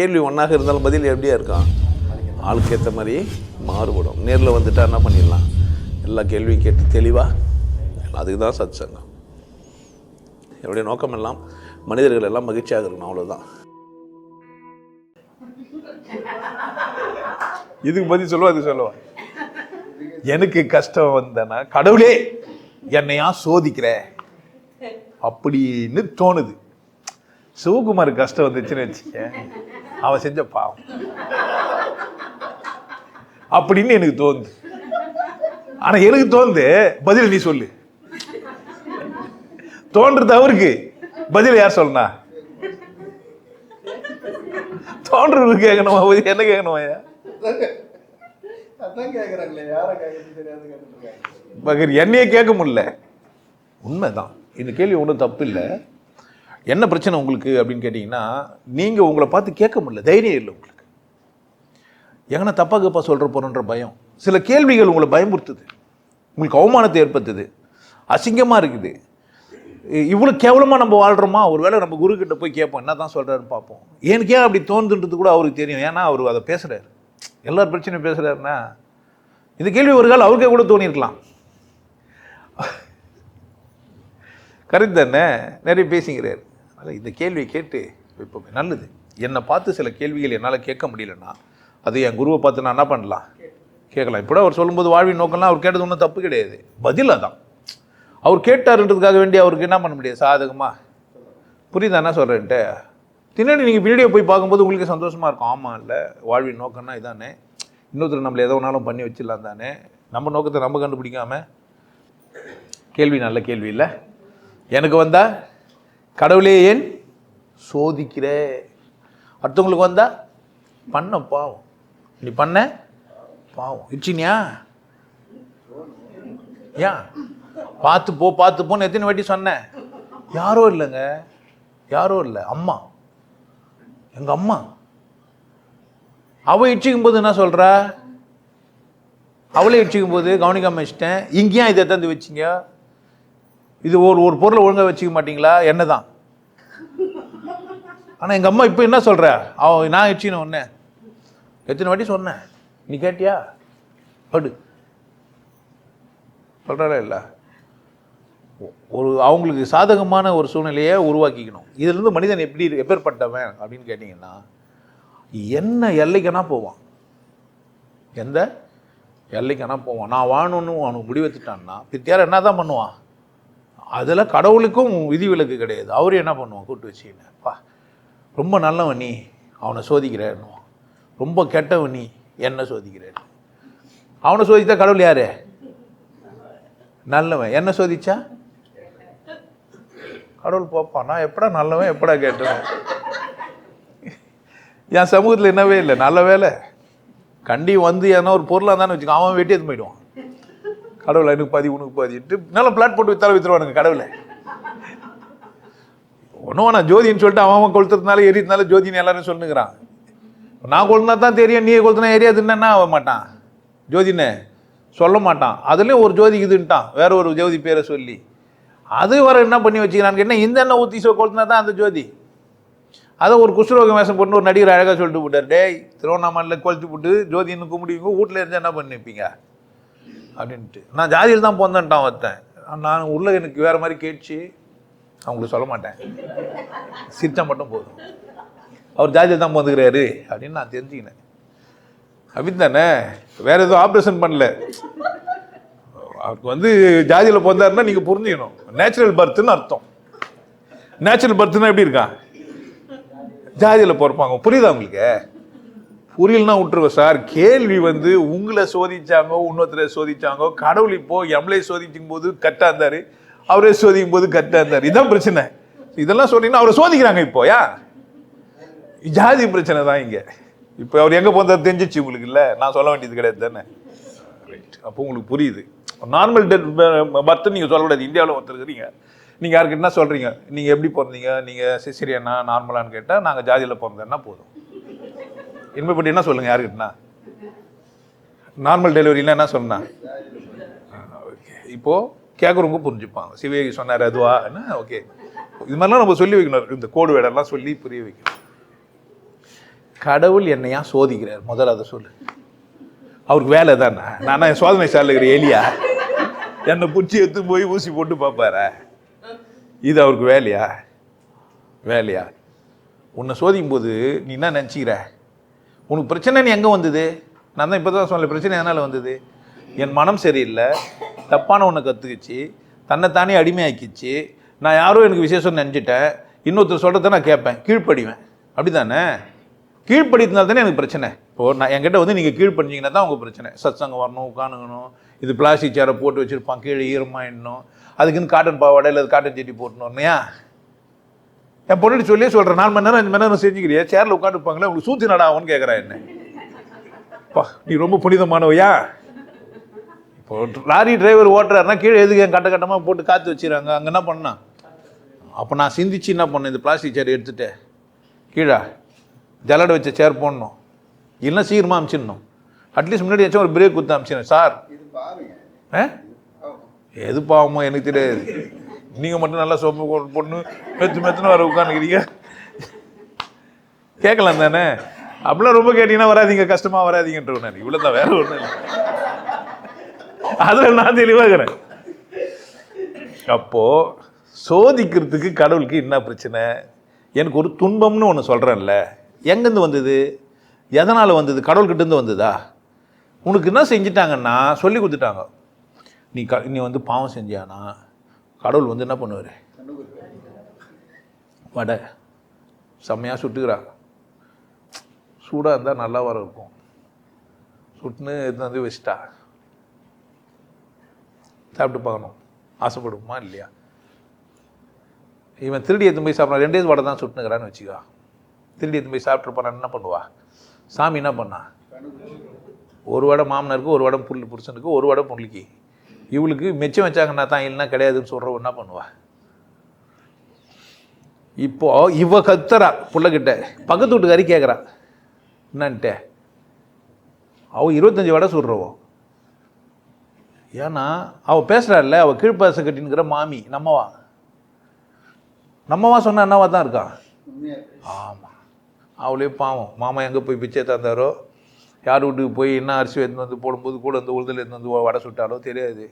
கேள்வி ஒன்றாக இருந்தாலும் பதில் எப்படியா இருக்கான் ஆளுக்கு ஏற்ற மாதிரி மாறுபடும். நேரில் வந்துட்டா என்ன பண்ணிடலாம்? எல்லா கேள்வியும் கேட்டு தெளிவாக அதுக்கு தான் சத் சங்கம் என்னுடைய நோக்கம் எல்லாம் மனிதர்கள் எல்லாம் மகிழ்ச்சியாக இருக்கணும் அவ்வளோதான் இதுக்கு பதில் சொல்லுவா அது சொல்லுவா? எனக்கு கஷ்டம் வந்தனா கடவுளே என்னையா சோதிக்கிற? அப்படின்னு தோணுது. சிவகுமார் கஷ்டம் வந்துச்சுன்னு வச்சுக்க அவன் செஞ்ச பாவம். அப்படின்னு எனக்கு தோணுது. ஆனா எனக்கு தோணுது பதில் நீ சொல்லு. தோன்றது அவருக்கு பதில் யார் சொல்லனா? தோன்றது கேட்கணுமா என்ன கேட்கணுமா பகர் என்னையே கேட்க முடியல. உண்மைதான். இந்த கேள்வி ஒன்றும் தப்பு இல்லை. என்ன பிரச்சனை உங்களுக்கு அப்படின்னு கேட்டிங்கன்னா நீங்கள் உங்களை பார்த்து கேட்க முடியல தைரியம் இல்லை உங்களுக்கு. எங்கன்னா தப்பாக கப்பா சொல்கிற போகிறன்ற பயம். சில கேள்விகள் உங்களை பயமுறுத்துது. உங்களுக்கு அவமானத்தை ஏற்படுத்துது. அசிங்கமாக இருக்குது. இவ்வளோ கேவலமாக நம்ம வாழ்கிறோமா ஒரு வேளை நம்ம குருக்கிட்ட போய் கேட்போம் என்ன தான் சொல்கிறாருன்னு பார்ப்போம். எனக்கு ஏன் அப்படி தோணுதுன்றது கூட அவருக்கு தெரியும். ஏன்னா அவர் அதை பேசுகிறார் எல்லார் பிரச்சனையும் பேசுகிறாருன்னா இந்த கேள்வி ஒரு கால் அவருக்கே கூட தோணியிருக்கலாம். கரெக்ட் தானே நிறைய பேசிங்கிறார். அதனால் இந்த கேள்வியை கேட்டு இப்போ நல்லது. என்னை பார்த்து சில கேள்விகள் என்னால் கேட்க முடியலன்னா அது என் குருவை பார்த்து நான் என்ன பண்ணலாம்? கேட்கலாம். இப்போ அவர் சொல்லும்போது வாழ்வின் நோக்கம்லாம் அவர் கேட்டது ஒன்றும் தப்பு கிடையாது. பதில் அதான். அவர் கேட்டாருன்றதுக்காக வேண்டி அவருக்கு என்ன பண்ண முடியாது? சாதகமாக புரியுதா? என்ன சொல்கிறேன்ட்டு பின்னாடி நீங்கள் வீடியோ போய் பார்க்கும்போது உங்களுக்கு சந்தோஷமாக இருக்கும். ஆமாம் இல்லை. வாழ்வின் நோக்கம்னா இதானே. இன்னொருத்தர் நம்மளை எதோ ஒன்றாலும் பண்ணி வச்சிடலாம் தானே. நம்ம நோக்கத்தை நம்ம கண்டுபிடிக்காம? கேள்வி நல்ல கேள்வி இல்லை. எனக்கு வந்தால் கடவுளே ஏன் சோதிக்கிற? அடுத்தவங்களுக்கு வந்தா பண்ண பாவம். நீ பண்ண பாவம். இச்சினியா ஏன் பார்த்து போ பார்த்து போன்னு எத்தனை வாட்டி சொன்னேன் யாரோ இல்லைங்க. யாரோ இல்லை. அம்மா. எங்கள் அம்மா. அவ இச்சிக்கும் போது என்ன சொல்கிற அவளை இச்சிக்கும் போது கவனிக்காமல் வச்சிட்டேன். இங்கேயும் இதை தந்து வச்சிங்க? இது ஒரு ஒரு பொருளை ஒழுங்காக வச்சுக்க மாட்டீங்களா? என்ன தான் ஆனால் எங்கள் அம்மா இப்போ என்ன சொல்கிற அவ நான் இச்சின ஒன்று எத்தனை வாட்டி சொன்னேன். நீ கேட்டியா? படு. சொல்கிறாரா இல்லை? ஒரு அவங்களுக்கு சாதகமான ஒரு சூழ்நிலையை உருவாக்கிக்கணும். இதுலேருந்து மனிதன் எப்படி எப்பேற்பட்டவன் அப்படின்னு கேட்டிங்கன்னா என்ன எல்லைக்கனா போவான்? எந்த எல்லைக்கனா போவான்? நான் வாழணும்னு அவனுக்கு முடிவெடுத்துட்டான்னா பித்தியார் என்ன தான் பண்ணுவான்? அதில் கடவுளுக்கும் விதிவிலக்கு கிடையாது. அவர் என்ன பண்ணுவான் கூட்டு வச்சுக்கினப்பா ரொம்ப நல்லவன் நீ அவனை சோதிக்கிறேன்னுவான் ரொம்ப கெட்டவன் நீ என்ன சோதிக்கிறேன் அவனை சோதித்தா கடவுள் யாரு? நல்லவன். என்ன சோதிச்சா? கடவுள் பார்ப்பான். நான் எப்படா நல்லவன் எப்படா கேட்டவன்? என் சமூகத்தில் என்னவே இல்லை. நல்ல வேலை. கண்டி வந்து ஏன்னா ஒரு பொருளாக தானே வச்சுக்கோ அவன் வெட்டி எது போயிடுவான். கடவுளை எனக்கு பாதி உனக்கு பாதின்ட்டு நல்ல பிளாட் போட்டு வித்தாலும் வித்துருவானுங்க கடவுளை. ஒன்றும் நான் ஜோதின்னு சொல்லிட்டு அவன் அவன் கொளுத்துறதுனால எரியதுனால ஜோதின்னு எல்லாரும் சொல்லுங்கிறான். நான் கொளுத்துனா தான் தெரியும் நீ கொளுத்துனா எரியாதுன்னா என்ன ஆக மாட்டான்? ஜோதின்னு சொல்ல மாட்டான். அதுலேயும் ஒரு ஜோதி இதுன்ட்டான் வேற ஒரு ஜோதி பேரை சொல்லி. அது வர என்ன பண்ணி வச்சுக்கிறான்னு என்ன இந்த எண்ணெய் ஊற்றி சோ கொளுத்தினா தான் அந்த ஜோதி. அதை ஒரு குஷ்ரோகம் வேஷம் போட்டு ஒரு நடிகர் அழகாக சொல்லிட்டு போட்டார். டேய் திருவண்ணாமலையில் கொளுத்து போட்டு ஜோதின்னு கும்பிடுவீங்க வீட்டில் இருந்தால் என்ன பண்ணிப்பீங்க? அப்படின்ட்டு. நான் ஜாதியில் தான் பிறந்தேன்ட்டான் ஒருத்தன். நான் உள்ள எனக்கு வேறு மாதிரி கேட்டுச்சு அவங்களுக்கு சொல்ல மாட்டேன். சிரித்தா மட்டும் போதும். அவர் ஜாதியில் தான் பிறந்துக்கிறாரு அப்படின்னு நான் தெரிஞ்சுக்கினேன். அப்படின்னு தானே வேறு எதுவும் ஆப்ரேஷன் பண்ணல. அவருக்கு வந்து ஜாதியில் பிறந்தாருன்னா நீங்கள் புரிஞ்சுக்கணும். நேச்சுரல் பர்த்துன்னு அர்த்தம். நேச்சுரல் பர்த்துன்னா எப்படி இருக்கான் ஜாதியில் பிறப்பாங்க. புரியுதா உங்களுக்கு? புரியலனா விட்டுருவோம் சார். கேள்வி வந்து உங்களை சோதிச்சாங்கோ இன்னொருத்தரை சோதிச்சாங்கோ கடவுள் இப்போ எம்எல்ஏ சோதிக்கும் போது கரெக்டாக இருந்தார் அவரே சோதிக்கும் போது கரெக்டாக இருந்தார். இதுதான் பிரச்சனை. இதெல்லாம் சொன்னீங்கன்னா அவரை சோதிக்கிறாங்க இப்போ யா? ஜாதி பிரச்சனை தான் இங்கே. இப்போ அவர் எங்கே போந்தார் தெரிஞ்சிச்சு உங்களுக்கு இல்லை? நான் சொல்ல வேண்டியது கிடையாது தானே? ரைட் அப்போ உங்களுக்கு புரியுது. நார்மல் டெத் பர்த் நீங்கள் சொல்லக்கூடாது. இந்தியாவில் ஒருத்தருக்குறீங்க நீங்கள் யாருக்கு என்ன சொல்கிறீங்க நீங்கள் எப்படி பிறந்தீங்க? நீங்கள் சிசிரியனா நார்மலான்னு கேட்டால் நாங்கள் ஜாதியில் பிறந்தேன்னா போதும். இனிமே பற்றி என்ன சொல்லுங்கள் யாருக்கிட்டனா நார்மல் டெலிவரினா என்ன சொன்னா. ஓகே இப்போது கேட்குறவங்க புரிஞ்சுப்பாங்க. சிவகி சொன்னார் அதுவா? என்ன? ஓகே இது மாதிரிலாம் நம்ம சொல்லி வைக்கணும். இந்த கோடு வேடெல்லாம் சொல்லி புரிய வைக்கணும். கடவுள் என்னையா சோதிக்கிறார்? முதல்ல அதை சொல்லு. அவருக்கு வேலை தானே? நான் என் சோதனை சாலையில் இருக்கிற எலியா? என்னை பிடிச்சி எடுத்து போய் ஊசி போட்டு பார்ப்பாரா? இது அவருக்கு வேலையா? வேலையா? உன்னை சோதிக்கும் போது நீ என்ன நினச்சிக்கிற? உனக்கு பிரச்சனை எங்கே வந்தது? நான் தான் இப்போ தான் சொல்ல பிரச்சனை எதனால் வந்தது? என் மனம் சரியில்லை. தப்பான ஒன்றை கற்றுக்குச்சு தன்னைத்தானே அடிமையாக்கிச்சு. நான் யாரோ எனக்கு விசேஷம் நினச்சிட்டேன். இன்னொருத்தர் சொல்கிறத நான் கேட்பேன். கீழ்ப்படிவேன். அப்படி தானே கீழ்ப்படித்தனால தானே எனக்கு பிரச்சனை. இப்போது நான் என்கிட்ட வந்து நீங்கள் கீழ்ப்படிஞ்சிங்கன்னா தான் உங்கள் பிரச்சனை. சத்சங்கம் வரணும் உட்காணுங்கணும் இது பிளாஸ்டிக் சேரை போட்டு வச்சுருப்பான். கீழே ஈரமாயிடணும் அதுக்குன்னு காட்டன் பாவாடை இல்லை காட்டன் செட்டி போட்டணும் இல்லையா என் பொண்ணு சொல்லியே சொல்கிறேன் நாலு மணி நேரம் அஞ்சு மணி நேரம் செஞ்சுக்கிறியா. சேரில் உட்காந்துருப்பாங்களே உங்களுக்கு சூத்தி நட ஆகும்னு கேட்குறா என்ன? பா நீ ரொம்ப புனிதமானவையா? இப்போ லாரி டிரைவர் ஓட்டுறாருன்னா கீழே எதுக்கு என் கட்ட கட்டமாக போட்டு காற்று வச்சிடறாங்க அங்கே என்ன பண்ணா? அப்போ நான் சிந்திச்சு என்ன பண்ணேன்? இந்த பிளாஸ்டிக் சேர் எடுத்துட்டு கீழே ஜல்லடை வச்ச சேர் போடணும். இல்லைன்னா சீக்கிரமாக அமிச்சிடணும். அட்லீஸ்ட் முன்னாடி வச்சா ஒரு பிரேக் குத்து அமிச்சிடணும் சார். ஆ? எது பாவமோ எனக்கு தெரியாது. நீங்கள் மட்டும் நல்லா சோப்பு பொண்ணு மெத்து மெத்துன்னு வர உட்காந்துக்கிறீங்க கேட்கலாம் தானே? அப்படிலாம் ரொம்ப கேட்டீங்கன்னா வராதீங்க கஷ்டமாக வராதீங்கன்ற நான். இவ்வளோ தான் வேற ஒன்றும் இல்லை. அதில் நான் தெளிவாகிறேன் அப்போது சோதிக்கிறதுக்கு கடவுளுக்கு என்ன பிரச்சனை? எனக்கு ஒரு துன்பம்னு ஒன்று சொல்கிறேன்ல எங்கேருந்து வந்தது? எதனால் வந்தது? கடவுள்கிட்டேருந்து வந்ததா? உனக்கு என்ன செஞ்சிட்டாங்கன்னா சொல்லி கொடுத்துட்டாங்க. நீ க நீ வந்து பாவம் செஞ்சியானா? கடவுள் வந்து என்ன பண்ணுவார்? வடை. செம்மையாக சுட்டுக்கிறா. சூடாக இருந்தால் நல்லா வர இருக்கும். சுட்டுன்னு எடுத்து வந்து சாப்பிட்டு பார்க்கணும். ஆசைப்படுமா இல்லையா? இவன் திருடி எடுத்து போய் சாப்பிட்றான். ரெண்டே வடை தான் சுட்டுனுக்கிறான்னு வச்சுக்கோ. திருடி எடுத்து போய் சாப்பிட்ருப்பான் என்ன பண்ணுவா? சாமி என்ன பண்ணா? ஒரு வடை மாமனருக்கு ஒரு வடம் புல் புருஷனுக்கு ஒரு வடை புள்ளிக்கு இவளுக்கு மிச்சம் வச்சாங்கன்னா தான் இல்லைன்னா கிடையாதுன்னு சொல்கிறவ என்ன பண்ணுவா? இப்போ இவ கத்துறா புள்ளகிட்ட. பக்கத்து வீட்டுக்காரி கேட்குறா என்னன்ட்டு? அவ இருபத்தஞ்சி வடை சுடுறவோ ஏன்னா அவள் பேசுகிறாள்ல அவள் கீழ்ப்பாச கட்டினுக்கிற மாமி நம்மவா. நம்மவா சொன்னா என்னவா தான் இருக்கான் உண்மையா ஆமாம் அவளே பாவம். மாமா எங்கே போய் பிச்சை தந்தாரோ? யார் வீட்டுக்கு போய் என்ன அரிசி எடுத்து வந்து போடும்போது கூட இந்த உளுதில் எடுத்து வந்து வடை சுட்டாலோ தெரியாது.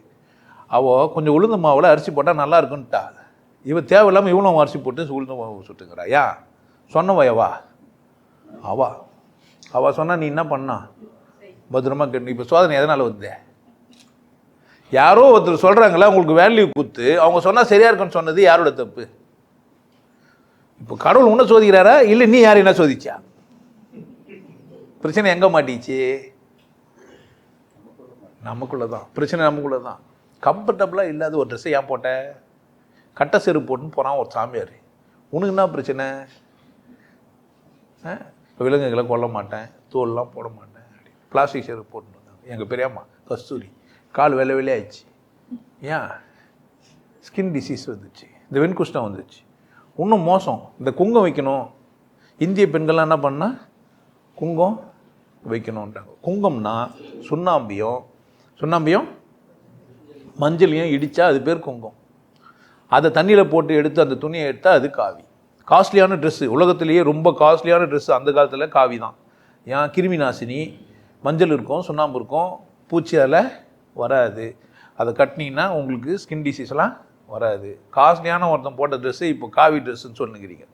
அவள் கொஞ்சம் உளுந்த மாவில் அரிசி போட்டால் நல்லா இருக்குன்ட்டா. இவன் தேவையில்லாமல் இவ்வளோ அரிசி போட்டு உளுந்த மாவு சுட்டுங்கிறா ஏன் சொன்னவையவா அவா. அவள் சொன்னால் நீ என்ன பண்ணா? பத்திரமா கேட்டு இப்போ சோதனை எதனால் வந்தே? யாரோ ஒருத்தர் சொல்கிறாங்களா உங்களுக்கு வேல்யூ குத்து. அவங்க சொன்னால் சரியாக இருக்குன்னு சொன்னது யாரோட தப்பு? இப்போ கடவுள் உன்ன சோதிக்கிறாரா? இல்லை நீ யார் என்ன சோதிச்சா? பிரச்சனை எங்கே மாட்டிச்சு நமக்குள்ளே தான் பிரச்சனை நமக்குள்ளே தான் கம்ஃபர்டபுளாக இல்லாத ஒரு ட்ரெஸ்ஸை ஏன் போட்ட? கட்ட செருப்பு போட்டுன்னு போகிறான் ஒரு சாமியார். உனக்கு என்ன பிரச்சனை? ஆ? விலங்குகளை கொல்ல மாட்டேன். தோல்லாம் போட மாட்டேன். பிளாஸ்டிக் செருப்பு போட்டுன்னு எங்கள் பெரியம்மா கஸ்தூரி. கால் வெள்ளை வெள்ளை ஏன்? ஸ்கின் டிசீஸ் வந்துச்சு. இந்த வெண்குஷ்டம் வந்துச்சு. இன்னும் மோசம். இந்த குங்கம் வைக்கணும். இந்திய பெண்கள்லாம் என்ன பண்ணால் குங்கம் வைக்கணுன்றாங்க குங்கம்னா சுண்ணாம்பியும் சுண்ணாம்பியும் மஞ்சளையும் இடித்தா அது பேர் குங்கம். அதை தண்ணியில் போட்டு எடுத்து அந்த துணியை எடுத்தால் அது காவி. காஸ்ட்லியான ட்ரெஸ்ஸு உலகத்திலேயே ரொம்ப காஸ்ட்லியான ட்ரெஸ்ஸு அந்த காலத்தில் காவி தான். ஏன்? கிருமி நாசினி மஞ்சள் இருக்கும் சுண்ணாம்பு இருக்கும் பூச்சி அதில் வராது. அதை கட்டினீங்கன்னா உங்களுக்கு ஸ்கின் டிசீஸ்லாம் வராது. காஸ்ட்லியான ஒருத்தன் போட்ட ட்ரெஸ்ஸு இப்போ காவி ட்ரெஸ்ஸுன்னு சொல்லுங்கிறீங்க.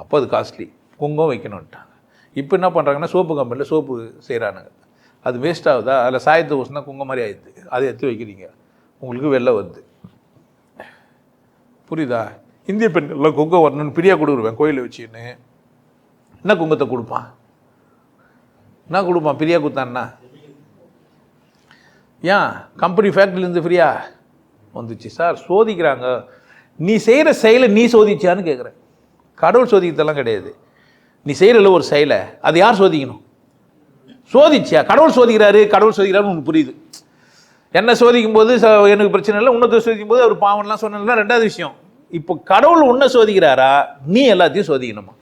அப்போ அது காஸ்ட்லி குங்கம் வைக்கணுன்ட்டாங்க இப்போ என்ன பண்ணுறாங்கன்னா சோப்பு கம்பெனியில் சோப்பு செய்கிறானுங்க அது வேஸ்ட் ஆகுதா? அதில் சாயத்தை ஊசினா குங்க மாதிரி ஆயிடுது. அதை எடுத்து வைக்கிறீங்க. உங்களுக்கு வெள்ளை வருது. புரியுதா? இந்திய பெண்கள்லாம் குங்கம் வரணும்னு பிரியாக கொடுக்குருவேன் கோயிலில் வச்சுன்னு என்ன குங்கத்தை கொடுப்பான்? என்ன கொடுப்பான்? பிரியா குத்தான்னா ஏன்? கம்பெனி ஃபேக்ட்ரிலேருந்து ஃப்ரீயா வந்துச்சு. சார் சோதிக்கிறாங்க. நீ செய்கிற செயலை நீ சோதிச்சியான்னு கேட்குறேன். கடவுள் சோதிக்கிறதெல்லாம் கிடையாது. நீ செய்கிறல ஒரு செயலை. அதை யார் சோதிக்கணும்? சோதிச்சியா? கடவுள் சோதிக்கிறாரு கடவுள் சோதிக்கிறாருன்னு உனக்கு புரியுது. என்ன சோதிக்கும் போது ச- எனக்கு பிரச்சனை இல்லை உன்னத்தை சோதிக்கும் போது அவர் பாவம்லாம் சொன்னதுலாம் ரெண்டாவது விஷயம். இப்போ கடவுள் உன்னை சோதிக்கிறாரா? நீ எல்லாத்தையும் சோதிக்கணுமா?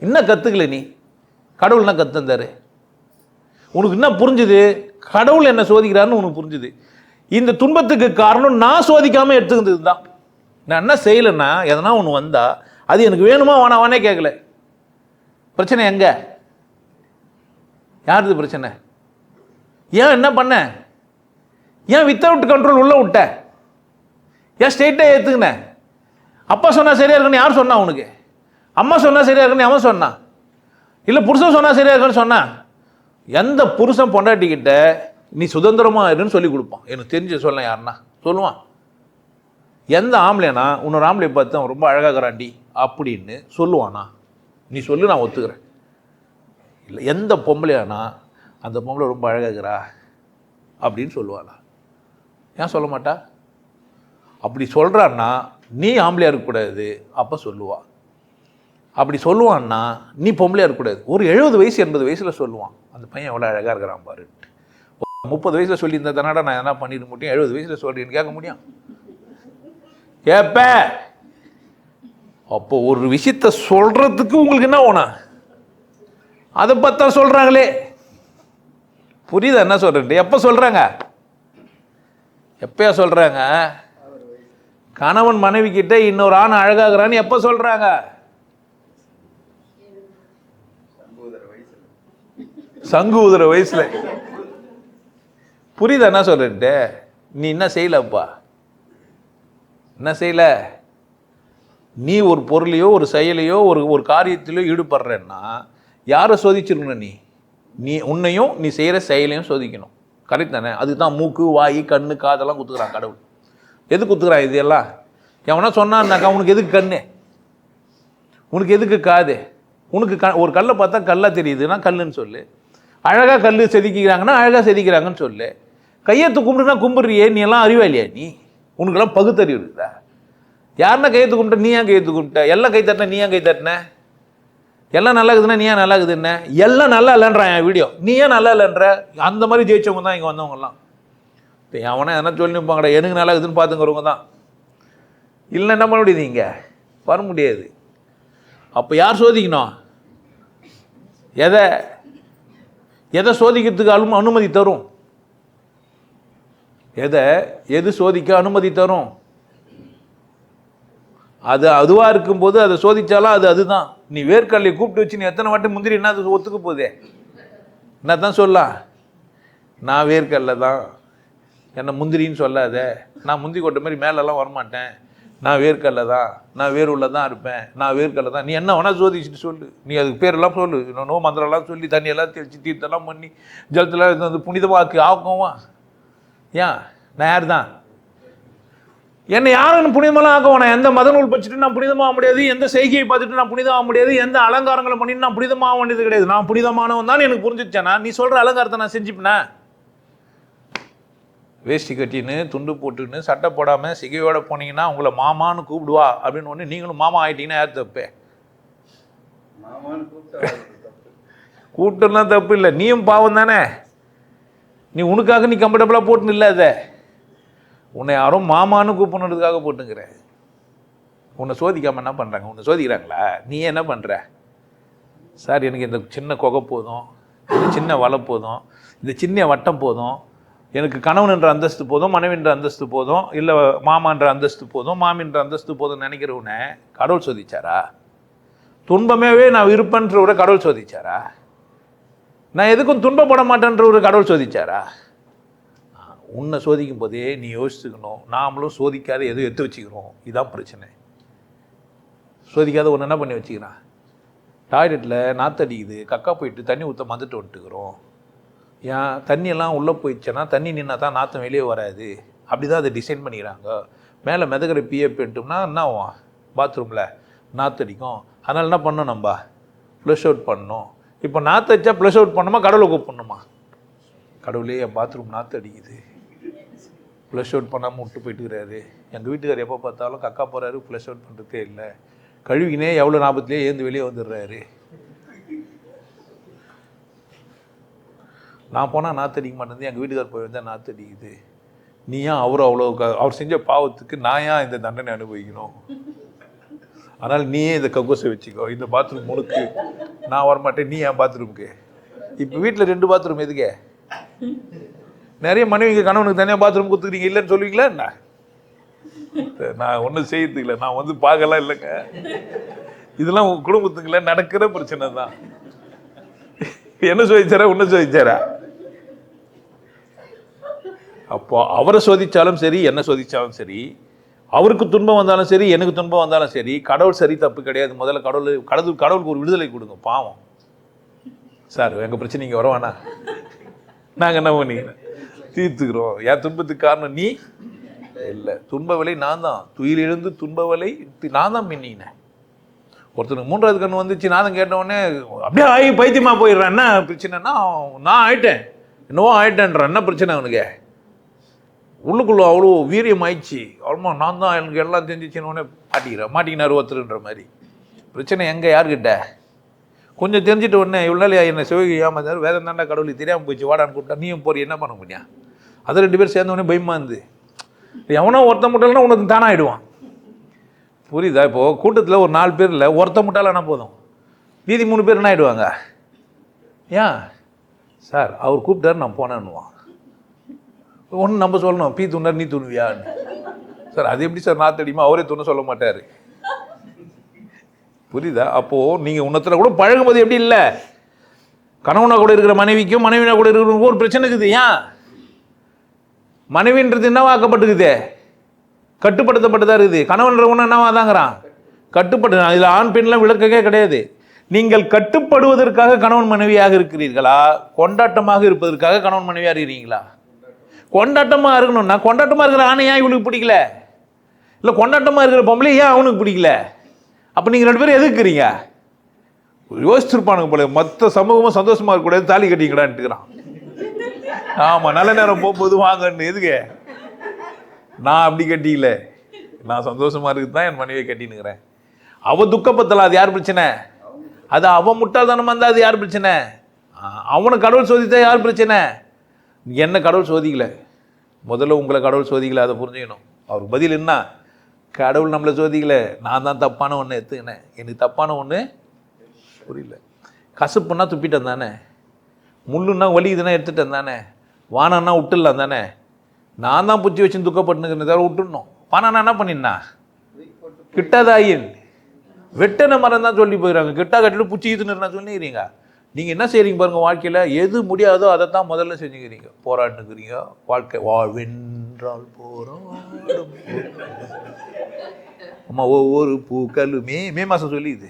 என்ன கற்றுக்கல நீ? கடவுள்னா கற்று கற்றுந்தாரு உனக்கு என்ன புரிஞ்சுது? கடவுள் என்ன சோதிக்கிறாருன்னு உனக்கு புரிஞ்சுது. இந்த துன்பத்துக்கு காரணம் நான் சோதிக்காமல் எடுத்துக்கிட்டது தான் நான் என்ன செய்யலைன்னா எதனா ஒன்று வந்தால் அது எனக்கு வேணுமா வேணாவானே கேட்கல பிரச்சனை எங்க? யாருது பிரச்சனை? ஏன் என்ன பண்ண? ஏன் வித்தவுட் கண்ட்ரோல் உள்ள விட்ட ஏன் ஸ்டேட்டே ஏற்றுக்கின அப்பா சொன்னா சரியா இருக்குன்னு யார் சொன்னா உனக்கு? அம்மா சொன்னா சரியா இருக்குன்னு அவன் சொன்னான் இல்லை புருஷன் சொன்னா சரியா இருக்குன்னு சொன்னான் எந்த புருஷன் பொண்டாட்டிக்கிட்ட நீ சுதந்திரமா இருன்னு சொல்லி கொடுப்பான். எனக்கு தெரிஞ்சு சொல்ல யாருன்னா? சொல்லுவான். எந்த ஆம்பளைனா உன்னொரு ஆம்பளை பார்த்து அவன் ரொம்ப அழகாகிறாண்டி அப்படின்னு சொல்லுவானா? நீ சொல்லு நான் ஒத்துக்கிறேன். இல்லை எந்த பொம்பளையானா அந்த பொம்பளை ரொம்ப அழகாகிறா அப்படின்னு சொல்லுவாளா? ஏன் சொல்ல மாட்டா? அப்படி சொல்கிறான்னா நீ ஆம்பளையாக இருக்கக்கூடாது அப்போ சொல்லுவா. அப்படி சொல்லுவான்னா நீ பொம்பளையாக இருக்கக்கூடாது. ஒரு எழுபது வயசு எண்பது வயசில் சொல்லுவான் அந்த பையன் எவ்வளோ அழகாக இருக்கிறான் பாருன்ட்டு. முப்பது வயசில் சொல்லியிருந்தா தானடா நான் என்ன பண்ணிட முடியும்? எழுபது வயசில் சொல்கிறேன்னு கேட்க முடியும்? கேப்ப! அப்போ ஒரு விஷயத்த சொல்கிறதுக்கு உங்களுக்கு என்ன ஓனா அதை பார்த்தா சொல்கிறாங்களே புரியுதா என்ன சொல்கிறேன் எப்போ சொல்கிறாங்க எப்பயா சொல்கிறாங்க கணவன் மனைவி கிட்ட இன்னொரு ஆண் அழகாகிறான்னு எப்போ சொல்கிறாங்க சங்கு ஊதுற வயசில். புரியுதா என்ன சொல்கிறேன்ட்டு நீ என்ன செய்யலப்பா? என்ன செய்யலை? நீ ஒரு பொருளையோ ஒரு செயலையோ ஒரு ஒரு காரியத்திலோ ஈடுபடுறேன்னா யாரை சோதிச்சிருக்கணும் நீ? நீ உன்னையும் நீ செய்கிற செயலையும் சோதிக்கணும். கரெக்ட் தானே? அதுக்கு தான் மூக்கு வாய் கண்ணு காதெல்லாம் குத்துக்கிறான் கடவுள். எது குத்துக்கிறான் இது எல்லாம் எவனா சொன்னான்னாக்கா உனக்கு எதுக்கு கண்ணு? உனக்கு எதுக்கு காது? உனக்கு க ஒரு கல்லை பார்த்தா கல்லாக தெரியுதுன்னா கல்லுன்னு சொல்லு. அழகாக கல் செதுக்கிறாங்கன்னா அழகாக செதுக்கிறாங்கன்னு சொல்லு. கையெழுத்து கும்பிடுனா கும்பிட்றியே நீ எல்லாம் அறிவாளியா நீ? உனக்கெல்லாம் பகுத்தறிவு இருக்குதா? யாருன்னா கையெழுத்து கும்பிட்ட நீ ஏன் கையெழுத்து கும்பிட்ட? எல்லாம் கை தட்டின நீ ஏன் கை தட்டின? எல்லாம் நல்லா இருக்குதுன்னா நீ ஏன் நல்லா இருக்குதுன்னு எல்லாம் நல்லா இல்லைன்றான் என் வீடியோ. நீ ஏன் நல்லா இல்லைன்ற? அந்த மாதிரி ஜெயிச்சவங்க தான் இங்கே வந்தவங்கலாம். இப்போ அவனே எதனா சொல்லி நிற்பாங்கடா எனக்கு நல்லா இருக்குதுன்னு பார்த்துங்கிறவங்க தான். இல்லை என்ன பண்ண முடியுது இங்கே? வர முடியாது. அப்போ யார் சோதிக்கணும்? எதை? எதை சோதிக்கிறதுக்கு அனு அனுமதி தரும்? எதை? எது சோதிக்க அனுமதி தரும்? அது அதுவாக இருக்கும்போது அதை சோதித்தாலும் அது அதுதான். நீ வேர்க்கடலையை கூப்பிட்டு வச்சு நீ எத்தனை வாட்டி முந்திரி என்ன அது ஒத்துக்க போதே? என்ன தான் சொல்லலாம்? நான் வேர்க்கடலை தான். என்னை முந்திரின்னு சொல்லாத. நான் முந்தி கொட்ட மாதிரி மேலெல்லாம் வரமாட்டேன். நான் வேர்க்கடலை தான். நான் வேர் தான் இருப்பேன். நான் வேர்க்கடலை தான். நீ என்ன வேணால் சோதிச்சுட்டு சொல்லு. நீ அதுக்கு பேரெல்லாம் சொல்லு. இன்னும் நோ மந்திரம்லாம் சொல்லி தண்ணியெல்லாம் தெளிச்சு தீர்த்தெல்லாம் பண்ணி ஜலத்தில் புனிதமாக்கு ஆக்குவா ஏன்? நான் யார் தான்? என்னை யாரும் புனிதமெல்லாம் ஆக்குவோம் நான் எந்த மத நூல் படிச்சுட்டு நான் புனிதமாக முடியாது எந்த செய்கையை பார்த்துட்டு நான் புனிதமாக முடியாது எந்த அலங்காரங்களை பண்ணிட்டு நான் புனிதமாக வேண்டியது கிடையாது. நான் புனிதமானவன் தான் எனக்கு புரிஞ்சிச்சேனா நீ சொல்கிற அலங்காரத்தை நான் செஞ்சுப்பேனா வேஷ்டி கட்டின்னு துண்டு போட்டுன்னு சட்டை போடாமல் சிகையோட போனீங்கன்னா உங்களை மாமான்னு கூப்பிடுவா அப்படின்னு ஒன்று நீங்களும் மாமா ஆயிட்டீங்கன்னா யார் தப்பு? மாமான்னு கூப்பிட்டா அது தப்பு. கூட்டம்லாம் தப்பு இல்லை. நீயும் பாவம் தானே? நீ உனக்காக நீ கம்ஃபர்டபுளாக போட்டுன்னு இல்லை அதை. உன்னை யாரும் மாமான்னு கூப்பிடுறதுக்காக போட்டுங்கிற. உன்னை சோதிக்காமல் என்ன பண்ணுறாங்க உன்னை சோதிக்கிறாங்களா? நீ என்ன பண்ணுற சார் எனக்கு இந்த சின்ன குகை போதும் இந்த சின்ன வலை போதும் இந்த சின்ன வட்டம் போதும் எனக்கு கணவன் அந்தஸ்து போதும் மனைவின்ற அந்தஸ்து போதும் இல்லை மாமான்ற அந்தஸ்து போதும் மாமின்ற அந்தஸ்து போதும் நினைக்கிறவனே கடவுள் சோதிச்சாரா? துன்பமேவே நான் இருப்பேன்ற ஒரு கடவுள் சோதிச்சாரா? நான் எதுக்கும் துன்பப்பட மாட்டேன்ற ஒரு கடவுள் சோதிச்சாரா? உன்னை சோதிக்கும் போதே நீ யோசிச்சுக்கணும். நாமளும் சோதிக்காத எதுவும் எடுத்து வச்சுக்கிறோம். இதுதான் பிரச்சனை. சோதிக்காத ஒன்று என்ன பண்ணி வச்சுக்கிறான் டாய்லெட்டில் நாத்தடிக்குது கக்கா போயிட்டு தண்ணி ஊற்ற மந்துட்டு வந்துட்டுக்கிறோம். ஏன்? தண்ணியெல்லாம் உள்ளே போயிடுச்சுன்னா தண்ணி நின்னா தான் நாற்றம் வெளியே வராது. அப்படி தான் அதை டிசைன் பண்ணிக்கிறாங்க. மேலே மிதக்கிற பிஏ பெயிட்டோம்னா என்ன ஆகும்? பாத்ரூமில் நாத்தடிக்கும் அதனால் என்ன பண்ணணும் நம்ம? ஃப்ளஷ் அவுட் பண்ணணும். இப்போ நாற்று வச்சா ஃப்ளஷ் அவுட் பண்ணணுமா? கடவுளை கூப்பிடணுமா? கடவுளே என் பாத்ரூம் நாற்று அடிக்குது. ஃப்ளஷ் அவுட் பண்ணாமல் விட்டு போயிட்டுக்கிறாரு. எங்கள் வீட்டுக்கார் எப்போ பார்த்தாலும் கக்கா போகிறாரு ஃப்ளஷ் அவுட் பண்ணுறதே இல்லை. கழுவினே எவ்வளோ ஞாபகத்துலேயே ஏந்து வெளியே வந்துடுறாரு. நான் போனால் நாற்று அடிக்க மாட்டேங்குது எங்கள் வீட்டுக்கார் போய் வந்தால் நாற்று அடிக்குது. நீ ஏன் அவர் அவ்வளோ அவர் செஞ்ச பாவத்துக்கு நான் ஏன் இந்த தண்டனை அனுபவிக்கணும்? அதனால் நீயே இந்த கக்கூசை வச்சுக்கோ இந்த பாத்ரூம் முழுக்கு நான் வரமாட்டேன் நீ என் பாத்ரூமுக்கு இப்போ வீட்டில் ரெண்டு பாத்ரூம் எதுக்கே? நிறைய மனைவிங்க கணவனுக்கு தனியாக பாத்ரூம் கொடுத்துக்கிறீங்க இல்லைன்னு சொல்லுவீங்களா என்ன? நான் ஒன்றும் செய்யறதுக்கு இல்லை. நான் வந்து பார்க்கலாம் இல்லைங்க. இதெல்லாம் உங்கள் குடும்பத்துக்குள்ள நடக்கிற பிரச்சனை தான். என்ன சோதிச்சாரா ஒன்று சோதிச்சாரா? அப்போ அவரை சோதித்தாலும் சரி என்ன சோதித்தாலும் சரி அவருக்கு துன்பம் வந்தாலும் சரி எனக்கு துன்பம் வந்தாலும் சரி கடவுள் சரி தப்பு கிடையாது. முதல்ல கடவுள் கடவுள் கடவுளுக்கு ஒரு விடுதலை கொடுங்க பாவம். சார் எங்கள் பிரச்சனை இங்கே வரவானா நாங்கள் என்ன பண்ணிக்கிறோம்? தீர்த்துக்கிறோம். என் துன்பத்துக்கு காரணம் நீ? இல்லை. துன்ப விலை நான் தான். துயிலிருந்து துன்ப விலை நான் தான் மின்னினேன். ஒருத்தனுக்கு மூன்றாவது கண்ணு வந்துச்சு நான் கேட்ட உடனே அப்படியே ஆகி பைத்தியமா போயிடுறேன் என்ன பிரச்சனைனா நான் ஆயிட்டேன். என்னவோ ஆயிட்டேன்ற என்ன பிரச்சனை அவனுக்கு? உள்ளுக்குள்ளே அவ்வளோ வீரியம் ஆயிடுச்சு. அவ்வளோ நான் தான் எனக்கு எல்லாம் தெரிஞ்சிச்சுன்னு உடனே மாட்டிக்கிறேன் மாட்டிக்கினார் ஒருத்தருன்ற மாதிரி. பிரச்சனை எங்கே யார்கிட்ட? கொஞ்சம் தெரிஞ்சிட்ட உடனே இவ்வளோ நாள் என்ன சிவகி ஏமாந்தார் வேதம் தாண்டா கடவுளுக்கு தெரியாமல் போச்சு வாடான்னு கூப்பிட்டா நீயும் போறி என்ன பண்ண முடியும்? அது ரெண்டு பேர் சேர்ந்தவொடனே பயமாக இருந்து எவனோ ஒருத்த முட்டாளனா உனக்கு தானாயிடுவான் புரியுதா? இப்போது கூட்டத்தில் ஒரு நாலு பேர் இல்லை ஒருத்த முட்டாளானா போதும். மீதி மூணு பேர் என்ன ஆகிடுவாங்க ஏன்? சார் அவர் கூப்பிட்டாரு நான் போனேன்னுவான். ஒன்று நம்ம சொல்லணும் பீ துண்ணர் நீ துணுவியான்னு சார் அது எப்படி சார் நான் தெரியுமா? அவரே துணை சொல்ல மாட்டார். புரியுதா? அப்போது நீங்கள் உன்னத்தில் கூட பழகும்போது எப்படி இல்லை? கணவனாக கூட இருக்கிற மனைவிக்கும் மனைவினா கூட இருக்கிற ஒரு பிரச்சனை இருக்குது. ஏன்? மனைவின்றது என்னவாக்கப்பட்டுக்குது? கட்டுப்படுத்தப்பட்டுதான் இருக்குது. கணவன்றவன் என்னவா தாங்கிறான் கட்டுப்பட்டு இதில் ஆண் பெண்லாம் விளக்கவே கிடையாது. நீங்கள் கட்டுப்படுவதற்காக கணவன் மனைவியாக இருக்கிறீர்களா? கொண்டாட்டமாக இருப்பதற்காக கணவன் மனைவியாக இருக்கிறீங்களா? கொண்டாட்டமாக இருக்கணும்னா கொண்டாட்டமாக இருக்கிற ஆணை ஏன் இவனுக்கு பிடிக்கல? இல்லை கொண்டாட்டமாக இருக்கிற பொம்பளை ஏன் அவனுக்கு பிடிக்கல? அப்போ நீங்கள் ரெண்டு பேரும் எதுக்குறீங்க? யோசிச்சிருப்பானுங்க போல மொத்த சமூகமும் சந்தோஷமாக இருக்கக்கூடாது தாலி கட்டிங்கடான்ட்டுக்கிறான் ஆமாம் நல்ல நேரம் போகும்போது வாங்கன்னு. எதுக்கு? நான் அப்படி கட்டிக்கல நான் சந்தோஷமாக இருக்குது தான் என் மனைவியை கட்டினுக்கிறேன் அவள் துக்கப்பத்தல அது யார் பிரச்சனை? அது அவன் முட்டாள்தனமா இருந்தால் அது யார் பிரச்சனை? அவனை கடவுள் சோதித்தா யார் பிரச்சனை? என்ன கடவுள் சோதிக்கல? முதல்ல உங்களை கடவுள் சோதிக்கல அதை புரிஞ்சுக்கணும். அவருக்கு பதில் என்ன? கடவுள் நம்மளை சோதிக்கல. நான் தான் தப்பான ஒன்று எடுத்துக்கினேன். எனக்கு தப்பான ஒன்று புரியல. கசப்புன்னா துப்பிட்டேன் தானே. முள்ளுன்னா வலிக்குதுன்னா எடுத்துட்டேன் தானே. வானன்னா விட்டுடலாம் தானே? நான் தான் புத்தி வச்சு துக்கப்பட்டுனுக்கிறேன். தவிர விட்டுடணும் வானா என்ன பண்ணினா கிட்டாதாயின் வெட்டன மரம் தான் சொல்லி போயிடுறாங்க கிட்டா கட்டிட்டு புச்சி ஈத்துன்னு சொல்லிக்கிறீங்க. நீங்கள் என்ன செய்கிறீங்க பாருங்கள் வாழ்க்கையில்? எது முடியாதோ அதை தான் முதல்ல செஞ்சுக்கிறீங்க. போராட்டுக்கிறீங்க வாழ்க்கை வா வென்றால் போகிறோம் அம்மா ஒவ்வொரு பூக்களும் மே மாதம் சொல்லிது.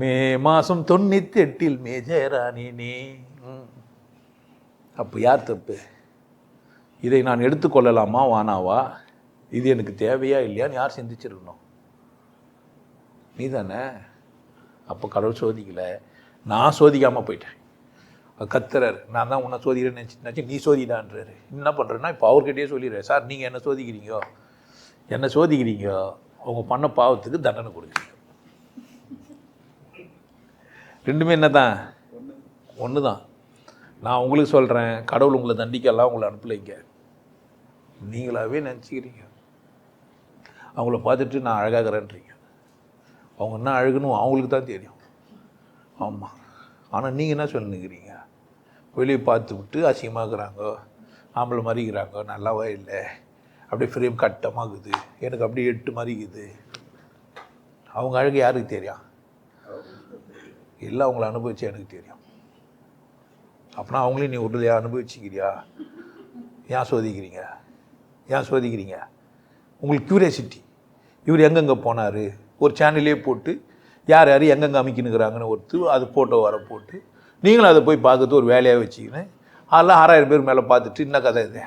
மே மாதம் தொண்ணூற்றி எட்டில் மேஜரானே நீ அப்போ யார் தப்பு? இதை நான் எடுத்துக்கொள்ளலாமா வானாவா? இது எனக்கு தேவையா இல்லையான்னு யார் சிந்திச்சிருக்கணும்? நீ தானே அப்போ கடவுள் சோதிக்கலை. நான் சோதிக்காமல் போயிட்டேன். கத்துறாரு நான் தான் உன்னை சோதிக்கிறேன்னு நினச்சி நீ சோதிடான்றாரு. என்ன பண்ணுறேன்னா இப்போ அவர்கிட்டயே சொல்லிடுறேன். சார் நீங்கள் என்ன சோதிக்கிறீங்கோ? என்ன சோதிக்கிறீங்க? அவங்க பண்ண பாவத்துக்கு தண்டனை கொடுக்குறீங்க. ரெண்டுமே என்ன தான் ஒன்று தான் நான் உங்களுக்கு சொல்கிறேன் கடவுள் உங்களை தண்டிக்கலாம் உங்களை அனுப்பலைங்க. நீங்களாகவே நினச்சிக்கிறீங்க. அவங்கள பார்த்துட்டு நான் அழகாகிறேன்றீங்க. அவங்க என்ன அழகுன்னு அவங்களுக்கு தான் தெரியும். ஆமாம் ஆனால் நீங்கள் என்ன சொல்லுங்கிறீங்க வெளியே பார்த்து விட்டு அசிங்கமாக்குறாங்க? ஆம்பளை மறிக்கிறாங்க? நல்லாவே இல்லை? அப்படியே ஃப்ரேம் கட்டமாகுது. எனக்கு அப்படியே எட்டு மறிக்குது. அவங்க அழகு யாருக்கு தெரியும்? எல்லாம் அவங்கள அனுபவிச்சு எனக்கு தெரியும். அப்படின்னா அவங்களையும் நீ உடலையா அனுபவிச்சுக்கிறியா? ஏன் சோதிக்கிறீங்க? ஏன் சோதிக்கிறீங்க? உங்களுக்கு க்யூரியாசிட்டி இவர் எங்கெங்கே போனார்? ஒரு சேனலே போட்டு யார் யார் எங்கெங்கே அமைக்கினுக்கிறாங்கன்னு ஒருத்தர் அது ஃபோட்டோ வர போட்டு நீங்களும் அதை போய் பார்க்கறது ஒரு வேலையாக வச்சுக்கின்னு அதெல்லாம் ஆறாயிரம் பேர் மேலே பார்த்துட்டு என்ன கதை இது?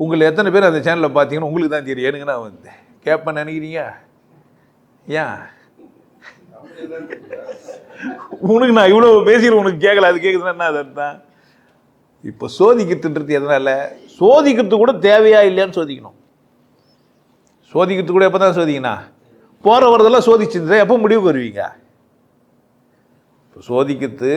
உங்களை எத்தனை பேர் அந்த சேனலில் பார்த்தீங்கன்னா உங்களுக்கு தான் தெரியும். எனக்கு நான் வந்து? கேட்பேன் நினைக்கிறீங்க? ஏன்? உனக்கு நான் இவ்வளோ பேசிடுவேன் உனக்கு கேட்கல அது கேட்குதுன்னா என்ன அது இப்போ சோதிக்கிறதுன்றது எதனால? சோதிக்கிறது கூட தேவையா இல்லையான்னு சோதிக்கணும். சோதிக்கிறது கூட எப்போ தான் சோதிக்கணும் போகிற வரதெல்லாம் சோதிச்சிருந்தா எப்போ முடிவுக்கு வருவீங்க? இப்போ சோதிக்கிறது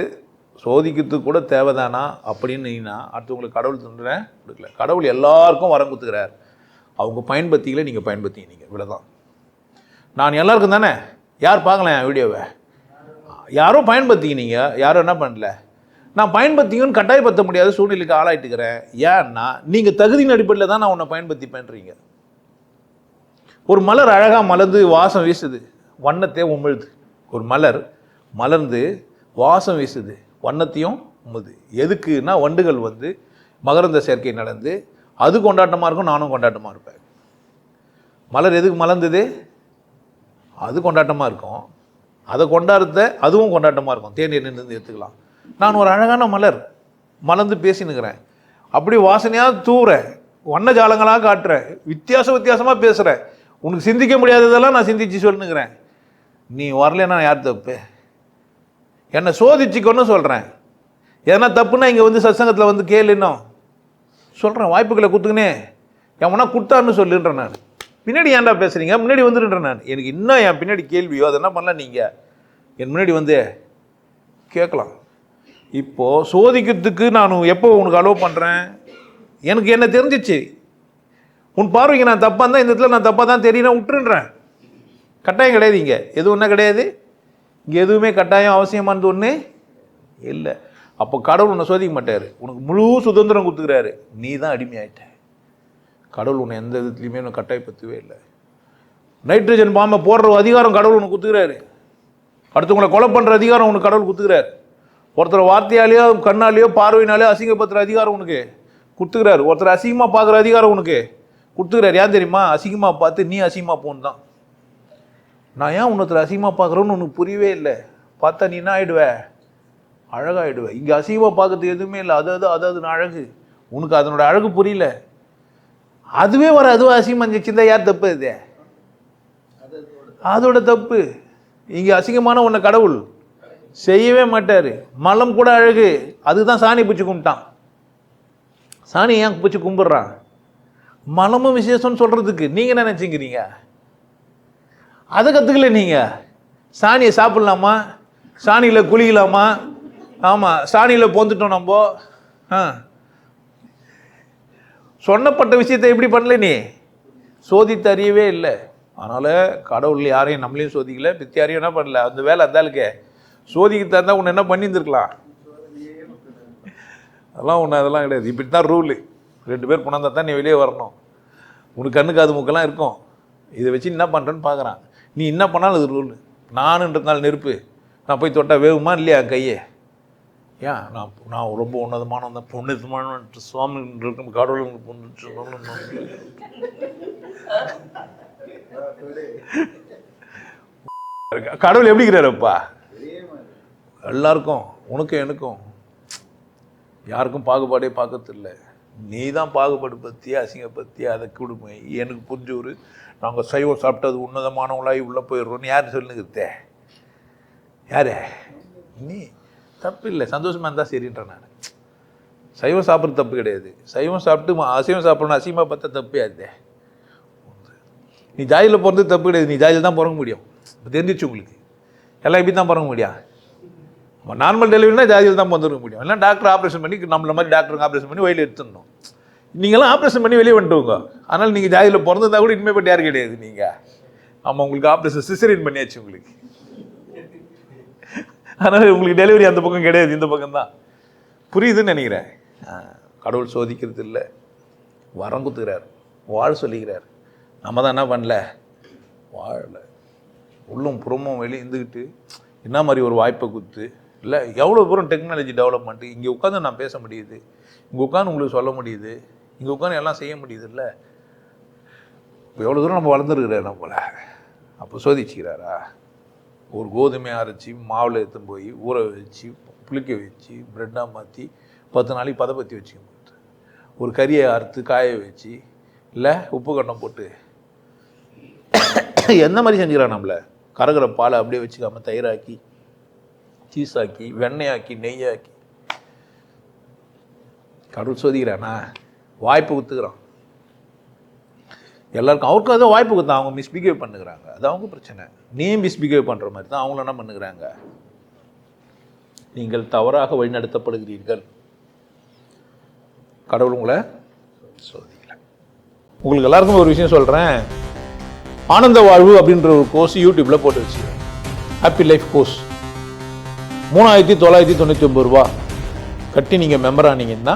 சோதிக்கிறது கூட தேவைதானா? அப்படின்னு நீனா அடுத்தவங்களுக்கு கடவுள் தின்றேன் கொடுக்கல. கடவுள் எல்லாருக்கும் வரம் கொடுத்துக்கிறார். அவங்க பயன்படுத்திக்கல நீங்கள் பயன்படுத்திங்க நீங்கள் இவ்வளோதான் நான் எல்லாருக்கும் தானே? யார் பார்க்கலாம் என் வீடியோவை? யாரும் பயன்படுத்திக்கினீங்க யாரும் என்ன பண்ணல? நான் பயன்படுத்திங்கன்னு கட்டாயப்படுத்த முடியாத சூழ்நிலைக்கு ஆளாயிட்டுக்கிறேன். ஏன்னா நீங்கள் தகுதியின் அடிப்படையில் தான் நான் உன்னை பயன்படுத்திப்பேன்றீங்க. ஒரு மலர் அழகாக மலர்ந்து வாசம் வீசுது. வண்ணத்தை உமிழுது. ஒரு மலர் மலர்ந்து வாசம் வீசுது. வண்ணத்தையும் உமிழுது. எதுக்குன்னா வண்டுகள் வந்து மகரந்த சேர்க்கை நடந்து அது கொண்டாட்டமாக இருக்கும் நானும் கொண்டாட்டமாக இருப்பேன். மலர் எதுக்கு மலர்ந்தது? அது கொண்டாட்டமாக இருக்கும். அதை கொண்டாடுறத அதுவும் கொண்டாட்டமாக இருக்கும். தேநீர் நின்று எடுத்துக்கலாம். நான் ஒரு அழகான மலர் மலர்ந்து பேசினுக்கிறேன். அப்படி வாசனையாக தூவுறேன். வண்ண ஜாலங்களாக காட்டுறேன். வித்தியாச வித்தியாசமாக பேசுகிறேன் உனக்கு சிந்திக்க முடியாததெல்லாம் நான் சிந்திச்சு சொல்லுங்கிறேன் நீ வரலன்னா யார் தப்பு? என்னை சோதிச்சுக்கொன்னு சொல்கிறேன் எதனா தப்புன்னா இங்கே வந்து சத்சங்கத்தில் வந்து கேளு சொல்கிறேன் வாய்ப்புகளை கொடுத்துக்கினே எவனா கொடுத்தான்னு சொல்லுன்றேன் நான். பின்னாடி ஏன்டா பேசுகிறீங்க முன்னாடி வந்துடுன்றேன் நான். எனக்கு இன்னும் என் பின்னாடி கேள்வியோ அதை என்ன பண்ணலாம் நீங்கள் என் முன்னாடி வந்து கேட்கலாம். இப்போது சோதிக்கிறதுக்கு நான் எப்போ உனக்கு அலோவ் பண்ணுறேன் எனக்கு என்ன தெரிஞ்சிச்சு? உன் பார்வைக்கு நான் தப்பாக இருந்தால் இந்த இடத்துல நான் தப்பாக தான் தெரியும் விட்டுருன்றேன். கட்டாயம் கிடையாது இங்கே. எதுவும் ஒன்றும் கிடையாது. இங்கே எதுவுமே கட்டாயம் அவசியமானது ஒன்று இல்லை. அப்போ கடவுள் உன்னை சோதிக்க மாட்டார். உனக்கு முழு சுதந்திரம் கொடுத்துக்கிறாரு. நீ தான் அடிமையாயிட்ட. கடவுள் உன்னை எந்த விதத்துலையுமே உன்னை கட்டாயப்படுத்தவே இல்லை. நைட்ரஜன் பாம்பை போடுற அதிகாரம் கடவுள் உனக்கு கொடுத்துக்கிறாரு அடுத்தவங்களை கொலை பண்ணுற அதிகாரம் உனக்கு கடவுள் குத்துக்கிறார். ஒருத்தர் வார்த்தையாலேயோ கண்ணாலேயோ பார்வையினாலேயோ அசிங்கப்படுத்துகிற அதிகாரம் உனக்கு கொடுத்துக்கிறாரு ஒருத்தர் அசிங்கமாக பார்க்குற அதிகாரம் உனக்கு கொடுத்துக்கிறார் ஏன் தெரியுமா? அசிங்கமாக பார்த்து நீ அசிங்கமாக போன்னு தான். நான் ஏன் உன்னொருத்தர் அசிங்கமாக பார்க்குறோன்னு உனக்கு புரியவே இல்லை. பார்த்தா நீ என்ன ஆயிடுவ? அழகாகிடுவேன் இங்கே அசிங்கமாக பார்க்கறது எதுவுமே இல்லை. அது அது அது அழகு. உனக்கு அதனோட அழகு புரியல. அதுவே ஒரு அதுவும் அசிங்கமாக இருந்துச்சுன்னா யார் தப்பு இது? அதோட தப்பு. இங்கே அசிங்கமான ஒன்று கடவுள். செய்யவே மாட்டார். மலம் கூட அழகு. அதுதான் சாணி பிடிச்சி கும்பிட்டான். சாணி ஏன் பிடிச்சி கும்பிட்றான்? மலமும் விசேஷம்னு சொல்கிறதுக்கு நீங்கள் என்ன நினச்சிங்கிறீங்க அதை கற்றுக்கல நீங்கள் சாணியை சாப்பிட்லாமா? சாணியில் குளிக்கலாமா? ஆமாம் சாணியில் பொந்துட்டோம் நம்ம. ஆ. சொன்னப்பட்ட விஷயத்தை எப்படி பண்ணல நீ? சோதித்து அறியவே இல்லை. அதனால் கடவுள் யாரையும் நம்மளையும் சோதிக்கல பித்தியாரையும் என்ன பண்ணல? அந்த வேலை அந்த ஆளுக்கு சோதிக்க உன்னை என்ன பண்ணியிருந்துருக்கலாம்? அதெல்லாம் ஒன்று அதெல்லாம் கிடையாது. இப்படி தான் ரூலு. ரெண்டு பேர் புணர்ந்தால் தான் நீ வெளியே வரணும். உனக்கு கண்ணுக்கு அது மூக்கெல்லாம் இருக்கும். இதை வச்சு என்ன பண்ணுறேன்னு பார்க்குறான் நீ என்ன பண்ணாலும் இது ரூலு. நானுன்றதுனால நெருப்பு. நான் போய் தொட்டால் வேகுமா இல்லையா கையை? ஏன் நான் நான் ரொம்ப உன்னதமான அந்த புண்ணியமான சுவாமி இருக்கும் கடவுள் பொண்ணு கடவுள் எப்படி இருக்கிறாருப்பா? எல்லாருக்கும் உனக்கும் எனக்கும். யாருக்கும் பாகுபாடே பார்க்கறதில்ல. நீ தான் பாகுபாடு பற்றி அசிங்கப்படுத்தி அதை கொடுமை. எனக்கு புரிஞ்சவர் நாங்கள் சைவம் சாப்பிட்டது உன்னதமானவங்களாகி உள்ளே போயிடுறோன்னு யார் சொல்லுங்கிறதே யார்? நீ. தப்பு இல்லை சந்தோஷமாக இருந்தால் சரின்ற நான். சைவம் சாப்பிட்றது தப்பு கிடையாது. சைவம் சாப்பிட்டு அசைவம் சாப்பிட்ணும் அசிங்கமாக பார்த்தா தப்பே அதே. நீ ஜாதியில் பிறந்தது தப்பு கிடையாது. நீ ஜாதியில் தான் பிறக்க முடியும். இப்போ தெரிஞ்சிச்சு உங்களுக்கு. எல்லாம் இப்படி தான் பிறக்க முடியும் நார்மல் டெலிவரினா ஜாதியில் தான் பிறந்துருக்க முடியும். இல்லை டாக்டர் ஆப்ரேஷன் பண்ணி நம்மள மாதிரி டாக்டருங்க ஆப்ரேஷன் பண்ணி வெளியே எடுத்துடணும். நீங்களாம் ஆப்ரேஷன் பண்ணி வெளியே வந்துட்டுவோங்க அதனால் நீங்கள் ஜாதியில் பிறந்ததா கூட இனிமேல் பட்டு யாரும் கிடையாது நீங்கள் ஆமாம் உங்களுக்கு ஆப்ரேஷன் சிசரின் பண்ணியாச்சு உங்களுக்கு. அதனால் உங்களுக்கு டெலிவரி அந்த பக்கம் கிடையாது இந்த பக்கம் தான். புரியுதுன்னு நினைக்கிறேன். கடவுள் சோதிக்கிறது இல்லை வரம் குத்துக்கிறார் வாழ் சொல்லிக்கிறார். நம்ம தான் என்ன பண்ணல? வாழல. உள்ளும் புறமும் வெளியே இருந்துக்கிட்டு என்ன மாதிரி ஒரு வாய்ப்பை கொடுத்து இல்லை எவ்வளோ தூரம் டெக்னாலஜி டெவலப்மெண்ட்டு இங்கே உட்காந்து நான் பேச முடியுது. இங்கே உட்காந்து உங்களுக்கு சொல்ல முடியுது. இங்கே உட்காந்து எல்லாம் செய்ய முடியுது இல்லை? இப்போ எவ்வளோ தூரம் நம்ம வளர்ந்துருக்கிறார் போல்? அப்போ சோதிச்சுக்கிறாரா? ஒரு கோதுமை அரைச்சி மாவில் எடுத்துன்னு போய் ஊற வச்சு புளிக்க வச்சு ப்ரெட்டாக மாற்றி பத்து நாளைக்கு பதப்பத்தி வச்சுக்க முடியுது. ஒரு கறியை அறுத்து காய வச்சு இல்லை உப்பு கட்டம் போட்டு எந்த மாதிரி செஞ்சுக்கிறான் நம்மளை? கறகுற பாலை அப்படியே வச்சுக்காம தயிராக்கி சீஸ் ஆக்கி நெய்யாக்கி. கடவுள் சோதிக்கிறானா? வாய்ப்பு குத்துக்கிறான் எல்லாருக்கும் அவருக்கும் அதை வாய்ப்பு கொடுத்தா அவங்க மிஸ்பிஹேவ் பண்ணுகிறாங்க. அது அவங்க பிரச்சனை. நீ மிஸ்பிஹேவ் பண்ணுற மாதிரி தான் அவங்கள என்ன பண்ணுகிறாங்க? நீங்கள் தவறாக வழிநடத்தப்படுகிறீர்கள். கடவுள் உங்களை சோதிக்கல. உங்களுக்கு எல்லாருக்கும் ஒரு விஷயம் சொல்கிறேன் ஆனந்த வாழ்வு அப்படின்ற ஒரு கோர்ஸ் யூடியூப்பில் போட்டு வச்சு ஹாப்பி லைஃப் கோர்ஸ் மூணாயிரத்தி தொள்ளாயிரத்தி தொண்ணூற்றி ஒம்பது ரூபா. கட்டி நீங்கள் மெம்பர் ஆனீங்கன்னா